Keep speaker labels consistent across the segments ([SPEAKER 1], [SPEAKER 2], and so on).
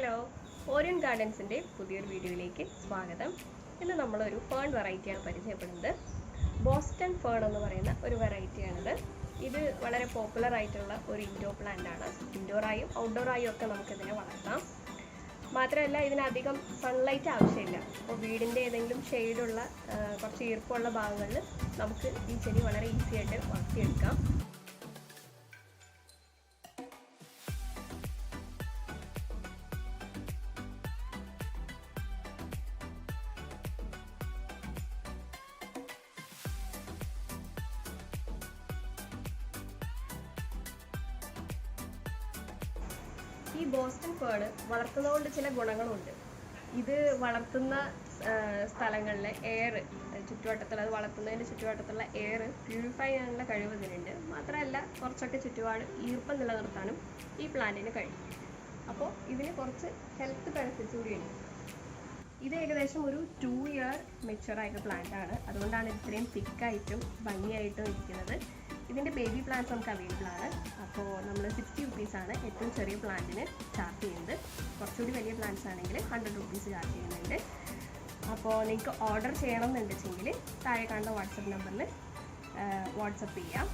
[SPEAKER 1] Hello Orion ഗാർഡൻസിന്റെ പുതിയൊരു വീഡിയോയിലേക്ക് സ്വാഗതം. ഇന്ന് നമ്മളൊരു ഫേൺ വെറൈറ്റിയാണ് പരിചയപ്പെടുന്നത്. ബോസ്റ്റൺ ഫേൺ എന്ന് പറയുന്ന ഒരു വെറൈറ്റിയാണിത് ഇത് വളരെ പോപ്പുലർ ആയിട്ടുള്ള ഒരു ഇൻഡോർ പ്ലാന്റ് ആണ്. ഇൻഡോറായും ഔട്ട്ഡോറായും ഒക്കെ നമുക്കിതിനെ വളർത്താം. മാത്രമല്ല ഇതിനധികം സൺലൈറ്റ് ആവശ്യമില്ല. അപ്പോൾ വീടിന്റെ ഏതെങ്കിലും ഷെയ്ഡുള്ള കുറച്ച് ഈർപ്പമുള്ള ഭാഗങ്ങളിൽ നമുക്ക് ഈ ചെടി വളരെ ഈസിയായിട്ട് വളർത്തിയെടുക്കാം. ഈ ബോസ്റ്റൺ ഫേൺ വളർത്തുന്നതുകൊണ്ട് ചില ഗുണങ്ങളുണ്ട്. ഇത് വളർത്തുന്ന സ്ഥലങ്ങളിലെ എയർ ചുറ്റുവട്ടത്തുള്ള അത് വളർത്തുന്നതിന്റെ ചുറ്റുവട്ടത്തുള്ള എയർ പ്യൂരിഫൈ ചെയ്യാനുള്ള കഴിവ് ഇതിനുണ്ട്. മാത്രമല്ല കുറച്ചൊക്കെ ചുറ്റുപാട് ഈർപ്പം നിലനിർത്താനും ഈ പ്ലാന്റിന് കഴിയും. അപ്പോൾ ഇതിന് കുറച്ച് ഹെൽത്ത് ബെനിഫിറ്റ്സ് കൂടിയുണ്ട്. ഇത് ഏകദേശം ഒരു ടു ഇയർ മെച്ചുവറായിട്ട് പ്ലാന്റ് ആണ്. അതുകൊണ്ടാണ് ഇത് ഇത്രയും തിക്കായിട്ടും ഭംഗിയായിട്ടും ഇരിക്കുന്നത്. ഇതിന്റെ ബേബി പ്ലാന്റ്സ് നമുക്ക് അവൈലബിൾ ആണ് അപ്പോൾ റുപ്പീസാണ് ഏറ്റവും ചെറിയ പ്ലാന്റിന് ചാർജ് ചെയ്യുന്നത്. കുറച്ചുകൂടി വലിയ പ്ലാന്റ്സ് ആണെങ്കിൽ ഹൺഡ്രഡ് റുപ്പീസ് ചാർജ് ചെയ്യുന്നുണ്ട്. അപ്പോൾ നിങ്ങൾക്ക് ഓർഡർ ചെയ്യണം എന്നുണ്ടെങ്കിൽ താഴെ കാണുന്ന വാട്സപ്പ് നമ്പറിൽ വാട്സപ്പ് ചെയ്യാം.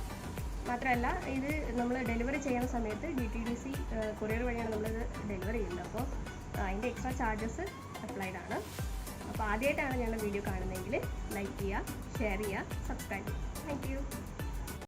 [SPEAKER 1] മാത്രമല്ല ഇത് നമ്മൾ ഡെലിവറി ചെയ്യുന്ന സമയത്ത് D T D C courier വഴിയാണ് നമ്മളിത് ഡെലിവറി ചെയ്യുന്നത്. അപ്പോൾ അതിന്റെ എക്സ്ട്രാ ചാർജസ് അപ്ലൈഡ് ആണ്. അപ്പോൾ ആദ്യമായിട്ടാണ് ഞങ്ങളുടെ വീഡിയോ കാണുന്നതെങ്കിൽ ലൈക്ക് ചെയ്യുക ഷെയർ ചെയ്യുക സബ്സ്ക്രൈബ് ചെയ്യുക. Thank you